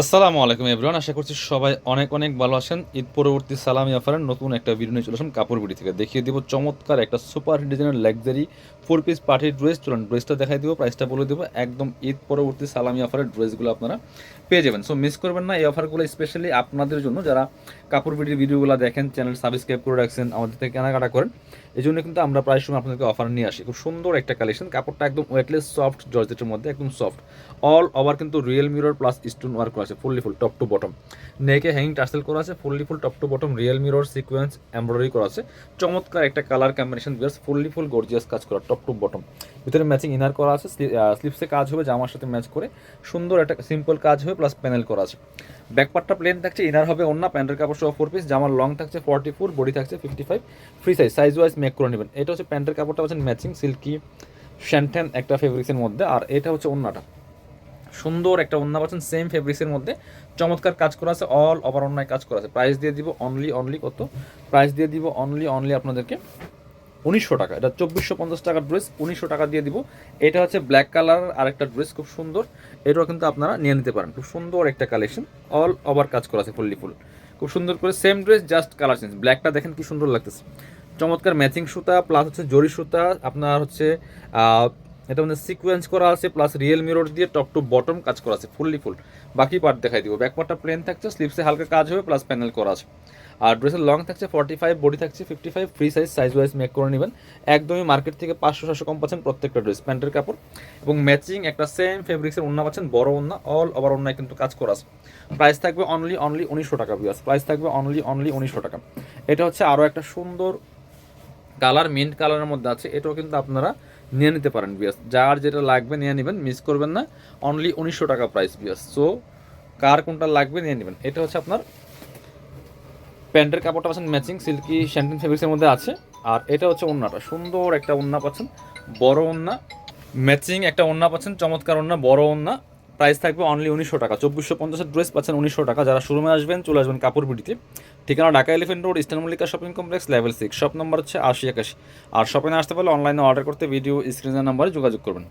আসসালামু আলাইকুম এভরিওয়ান, আশা করছি সবাই অনেক অনেক ভালো আছেন। ঈদ পরবর্তী সালামি অফারের নতুন একটা ভিডিও নিয়ে চলে আসলাম কাপড় বিড়ি থেকে। দেখিয়ে দেবো চমৎকার একটা সুপার ডিজাইনের লাক্সারি ফোর পিস পার্টির ড্রেস চলুন ড্রেসটা দেখাই দিব প্রাইসটা বলে দেবো। একদম ঈদ পরবর্তী সালামি অফারের ড্রেসগুলো আপনারা পেয়ে যাবেন। সো মিস করবেন না এই অফারগুলো স্পেশালি আপনাদের জন্য। যারা কাপড় বিড়ির ভিডিওগুলো দেখেন, চ্যানেল সাবস্ক্রাইব করে রাখছেন, আমাদের থেকে কেনাকাটা করেন। এই জন্য কিন্তু আমরা প্রায় সময় আপনাদেরকে অফার নিয়ে আসি। খুব সুন্দর একটা কালেকশন কাপড়টা একদম ওয়েটলেস সফট জর্জেটের মধ্যে একদম সফট অল ওভার কিন্তু real mirror plus stone work করা আছে fully full top to bottom নেকে হ্যাঙ্গিং টার্সেল করা আছে fully full top to bottom real mirror sequence embroidery করা আছে। চমৎকার একটা কালার কম্বিনেশন বিয়ার্স ফুললি ফুল গর্জিয়াস কাজ করা টপ টু বটম ভিতরে ম্যাচিং ইনার করা আছে স্লিপসে কাজ হবে, জামার সাথে ম্যাচ করে। সুন্দর একটা সিম্পল কাজ হবে প্লাস প্যানেল করা আছে। ব্যাকপার্টটা প্লেন থাকছে ইনার হবে অন্য প্যান্টের কাপড় সহ ফোর পিস জামার লং থাকছে ফর্টি ফোর বডি থাকছে fifty five free size size wise make করে নেবেন। এটা হচ্ছে প্যান্টের কাপড়টা হচ্ছে ম্যাচিং সিল্কি শ্যান্টেন একটা ফেব্রিক্সের মধ্যে। আর এটা হচ্ছে অন্যটা সুন্দর একটা অন্য পাচ্ছেন সেম ফেব্রিক্সের মধ্যে। চমৎকার কাজ করা আছে অল ওভার অন্যায় কাজ করা আছে। প্রাইস দিয়ে দিব অনলি অনলি কত? প্রাইস দিয়ে দিব অনলি অনলি আপনাদেরকে উনিশশো টাকা। এটা চব্বিশশো পঞ্চাশ টাকার ড্রেস উনিশশো টাকা দিয়ে দিব। এটা হচ্ছে ব্ল্যাক কালার আর একটা ড্রেস খুব সুন্দর। এটাও কিন্তু আপনারা নিয়ে নিতে পারেন। খুব সুন্দর একটা কালেকশন অল ওভার কাজ করা আছে ফুল্লি ফুল খুব সুন্দর করে same dress just colour change ব্ল্যাকটা দেখেন কি সুন্দর লাগতেছে। চমৎকার ম্যাচিং সুতা প্লাস হচ্ছে জরি সুতা, আপনার হচ্ছে এটা মানে সিকোয়েন্স করা আছে প্লাস রিয়েল মিরর দিয়ে টপ টু বটম কাজ করা আছে ফুললি ফুল বাকি পার্ট দেখাই দিব। ব্যাক পার্টটা প্লেন থাকছে স্লিপসে হালকা কাজ হবে প্লাস প্যানেল করা আছে। আর ড্রেসের লং থাকছে ফর্টি ফাইভ বডি থাকছে fifty five free size size wise make করে নেবেন। একদমই মার্কেট থেকে পাঁচশো, সাতশো কম পাচ্ছেন প্রত্যেকটা ড্রেস প্যান্টের কাপড়। এবং ম্যাচিং একটা সেম ফেব্রিক্সের ওন্না পাচ্ছেন, বড় ওন্না অল ওভার ওন্নায় কিন্তু কাজ করা আছে। প্রাইস থাকবে অনলি অনলি উনিশশো টাকা বিয়াস প্রাইস থাকবে অনলি অনলি উনিশশো টাকা। এটা হচ্ছে আরও একটা সুন্দর কালার মিন্ট কালারের মধ্যে আছে। এটাও কিন্তু আপনারা নিয়ে নিতে পারেন বিয়াস যার যেটা লাগবে নিয়ে নেবেন মিস করবেন না অনলি উনিশশো টাকা প্রাইস বিয়াস সো কার কোনটা লাগবে নিয়ে নেবেন। এটা হচ্ছে আপনার প্যান্টের কাপড়টা পাচ্ছেন ম্যাচিং সিল্কি শ্যান্টিন ফেব্রিক্সের মধ্যে আছে। আর এটা হচ্ছে ওন্নাটা। সুন্দর একটা ওন্না পাচ্ছেন। বড় ওন্না ম্যাচিং একটা ওন্না পাচ্ছেন, চমৎকার ওন্না, বড় ওন্না। প্রাইস থাকবে অনলি উনিশশো টাকা। চব্বিশশো পঞ্চাশের ড্রেস পাচ্ছেন উনিশশো টাকা। যারা শোরুমে আসবেন, চলে আসবেন কাপড় বিডিতে। ঠিকানা Dhaka elephant road, eastern Mallika shopping complex, level six. Shop number হচ্ছে আশি একাশি। আর শপিংয়ে আসতে পারলে অনলাইনে অর্ডার করতে ভিডিও স্ক্রিনের নাম্বারে যোগাযোগ করবেন।